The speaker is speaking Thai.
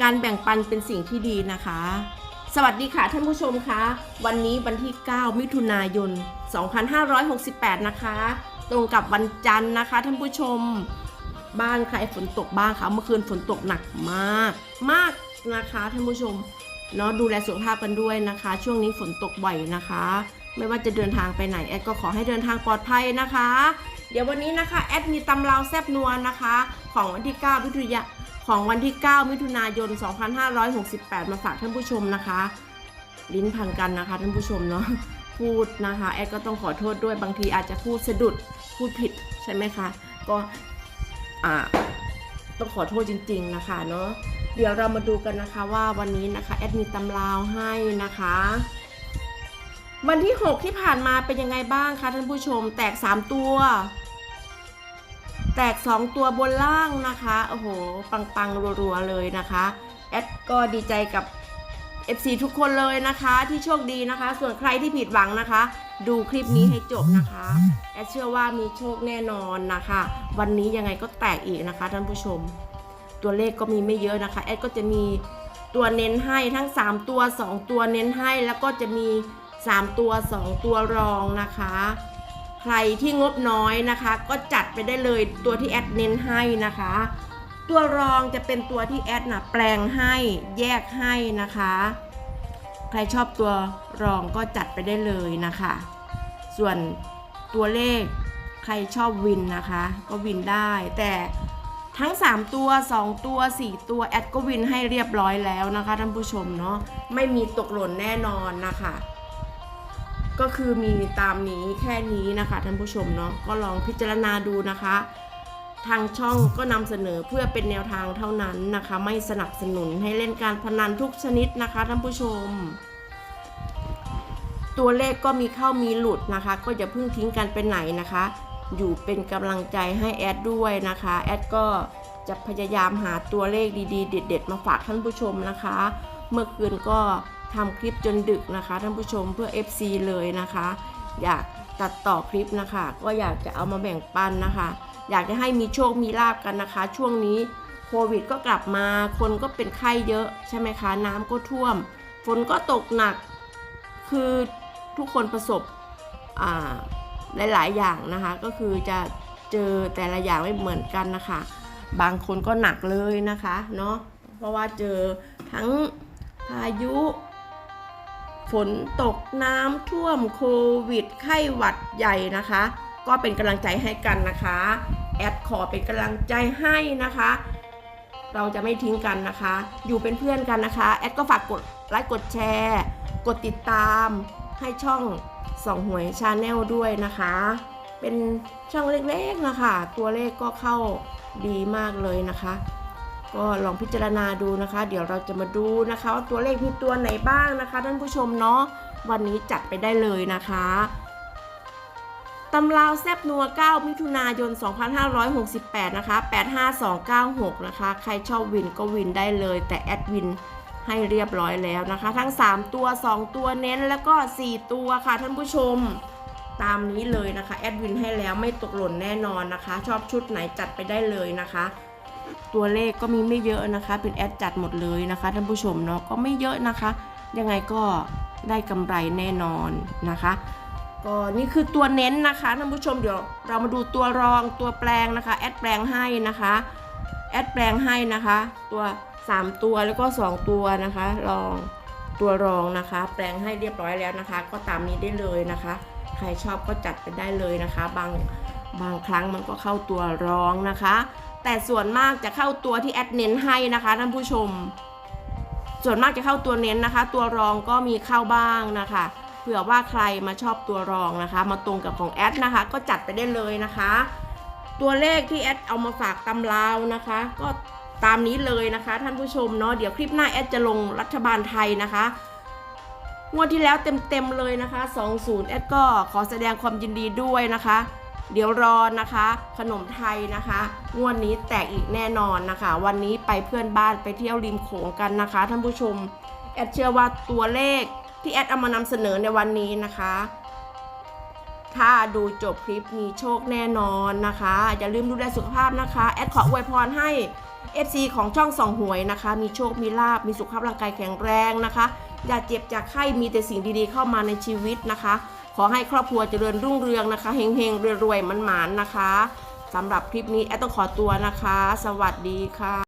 การแบ่งปันเป็นสิ่งที่ดีนะคะ สวัสดีค่ะท่านผู้ชมคะ วันนี้วันที่ 9 มิถุนายน 2568 นะคะ ตรงกับวันจันทร์นะคะ ท่านผู้ชม บ้านใครฝนตกบ้างคะเมื่อคืนฝนตกหนักมาก มากนะคะท่านผู้ชมเนาะดูแลสุขภาพกันด้วยนะคะ ช่วงนี้ฝนตกบ่อยนะคะ ไม่ว่าจะเดินทางไปไหนแอดก็ขอให้เดินทางปลอดภัยนะคะ เดี๋ยววันนี้นะคะแอดมีตำราวแซบนัวนะคะ ของวันที่ 9 มิถุนายน ของวันที่ 9 มิถุนายน 2568 มาฝากท่านผู้ชมนะคะ ลิ้นพันกันนะคะท่านผู้ชมเนาะพูดนะคะแอดก็ต้องขอโทษด้วยบางทีอาจจะพูดสะดุดพูดผิดใช่ไหมคะ ก็อ่าต้องขอโทษจริง ๆนะคะเนาะเดี๋ยวเรามาดูกันนะคะว่าวันนี้นะคะแอดมีตำราวให้นะคะวันที่ 6 ที่ผ่านมาเป็นยังไงบ้างคะท่านผู้ชมแตก 3 ตัว แตก 2 ตัวบนล่างนะคะ โอ้โห ปังๆ รัวๆ เลยนะคะ แอดก็ดีใจกับ FC ทุกคนเลยนะคะที่โชคดีนะคะ ส่วนใครที่ผิดหวังนะคะ ดูคลิปนี้ให้จบนะคะ แอดเชื่อว่ามีโชคแน่นอนนะคะ วันนี้ยังไงก็แตกอีกนะคะท่านผู้ชม ตัวเลขก็มีไม่เยอะนะคะ แอดก็จะมีตัวเน้นให้ทั้ง 3 ตัว 2 ตัวเน้นให้แล้วก็จะมี 3 ตัว 2 ตัวรองนะคะ ใครที่งบน้อยนะคะ ก็จัดไปได้เลยตัวที่แอดเน้นให้นะคะ ตัวรองจะเป็นตัวที่แอดนะแปลงให้แยกให้นะคะ ใครชอบตัวรองก็จัดไปได้เลยนะคะ ส่วนตัวเลขใครชอบวินนะคะ ก็วินได้ แต่ทั้ง 3 ตัว 2 ตัว 4 ตัวแอดก็วินให้เรียบร้อยแล้วนะคะท่านผู้ชมเนาะไม่มีตกหล่นแน่นอนนะคะ ก็คือมีตามนี้แค่นี้นะคะท่านผู้ชมเนาะก็ลองพิจารณาดูนะคะ ทางช่องก็นำเสนอเพื่อเป็นแนวทางเท่านั้นนะคะ ไม่สนับสนุนให้เล่นการพนันทุกชนิดนะคะท่านผู้ชม ตัวเลขก็มีเข้ามีหลุดนะคะ ก็อย่าเพิ่งทิ้งกันไปไหนนะคะ อยู่เป็นกำลังใจให้แอดด้วยนะคะแอดก็จะพยายามหาตัวเลขดีๆ เด็ด ๆ มาฝากท่านผู้ชมนะคะ เมื่อคืนก็ ทำคลิปจนดึกนะคะท่านผู้ชมเพื่อ FC เลยนะคะ อยากตัดต่อคลิปนะคะ ก็อยากจะเอามาแบ่งปันนะคะ อยากจะให้มีโชคมีลาบกันนะคะ ช่วงนี้โควิดก็กลับมา คนก็เป็นไข้เยอะใช่ไหมคะ น้ำก็ท่วม ฝนก็ตกหนัก คือทุกคนประสบหลาย ๆ อย่างนะคะ ก็คือจะเจอแต่ละอย่างไม่เหมือนกันนะคะ บางคนก็หนักเลยนะคะเนาะเพราะว่าเจอทั้งพายุ ฝนตกน้ำท่วมโควิด ไข้หวัดใหญ่นะคะ ก็เป็นกำลังใจให้กันนะคะ แอดขอเป็นกำลังใจให้นะคะ เราจะไม่ทิ้งกันนะคะ อยู่เป็นเพื่อนกันนะคะ แอดก็ฝากกดไลค์กดแชร์ กดติดตามให้ช่องสองหวยชาแนลด้วยนะคะ เป็นช่องเล็กๆนะคะ ตัวเลขก็เข้าดีมากเลยนะคะ ก็ลองพิจารณาดูนะคะ เดี๋ยวเราจะมาดูนะคะว่าตัวเลขมีตัวไหนบ้างนะคะ ท่านผู้ชมเนาะวันนี้จัดไปได้เลยนะคะตำราวแซบนัว 9 มิถุนายน 2568 นะคะ 85296 นะคะ ใครชอบวินก็วินได้เลย แต่แอดวินให้เรียบร้อยแล้วนะคะ ทั้ง 3 ตัว 2 ตัวเน้นแล้วก็ 4 ตัวค่ะท่านผู้ชม ตามนี้เลยนะคะ แอดวินให้แล้วไม่ตกหล่นแน่นอนนะคะ ชอบชุดไหนจัดไปได้เลยนะคะ ตัวเลขก็มีไม่เยอะนะคะ เป็นแอดจัดหมดเลยนะคะท่านผู้ชมเนาะก็ไม่เยอะนะคะ ยังไงก็ได้กำไรแน่นอนนะคะก็นี่คือตัวเน้นนะคะท่านผู้ชมเดี๋ยวเรามาดูตัวรองตัวแปลงนะคะแอดแปลงให้นะคะแอดแปลงให้นะคะ ตัว 3 ตัวแล้วก็ 2 ตัวนะคะรองตัวรองนะคะ แปลงให้เรียบร้อยแล้วนะคะ ก็ตามนี้ได้เลยนะคะ ใครชอบก็จัดไปได้เลยนะคะ บาง บางครั้งมันก็เข้าตัวรองนะคะ แต่ส่วนมากจะเข้าตัวที่แอดเน้นให้นะคะท่านผู้ชม ส่วนมากจะเข้าตัวเน้นนะคะ ตัวรองก็มีเข้าบ้างนะคะเผื่อว่าใครมาชอบตัวรองนะคะ มาตรงกับของแอดนะคะ ก็จัดไปได้เลยนะคะ ตัวเลขที่แอดเอามาฝากตำราวนะคะ ก็ตามนี้เลยนะคะท่านผู้ชมเนาะเดี๋ยวคลิปหน้าแอดจะลงรัฐบาลไทยนะคะงวดที่แล้วเต็มๆเลยนะคะ 20 แอดก็ขอแสดงความยินดีด้วยนะคะ เดี๋ยวรอนะคะ ขนมไทยนะคะงวดนี้แตกอีกแน่นอนนะคะ วันนี้ไปเพื่อนบ้านไปเที่ยวริมโขงกันนะคะ ท่านผู้ชม แอดเชื่อว่าตัวเลขที่แอดเอามานำเสนอในวันนี้นะคะ ถ้าดูจบคลิปมีโชคแน่นอนนะคะ อย่าลืมดูแลสุขภาพนะคะ แอดขออวยพรให้ FC ของช่องส่องหวยนะคะ มีโชค มีลาบ มีสุขภาพร่างกายแข็งแรงนะคะ อย่าเจ็บจากไข้มีแต่สิ่งดีๆเข้ามาในชีวิตนะคะ ขอให้ครอบครัวเจริญรุ่งเรืองนะคะเฮงๆรวยๆมันหมานนะคะสำหรับคลิปนี้แอดต้องขอตัวนะคะ สวัสดีค่ะ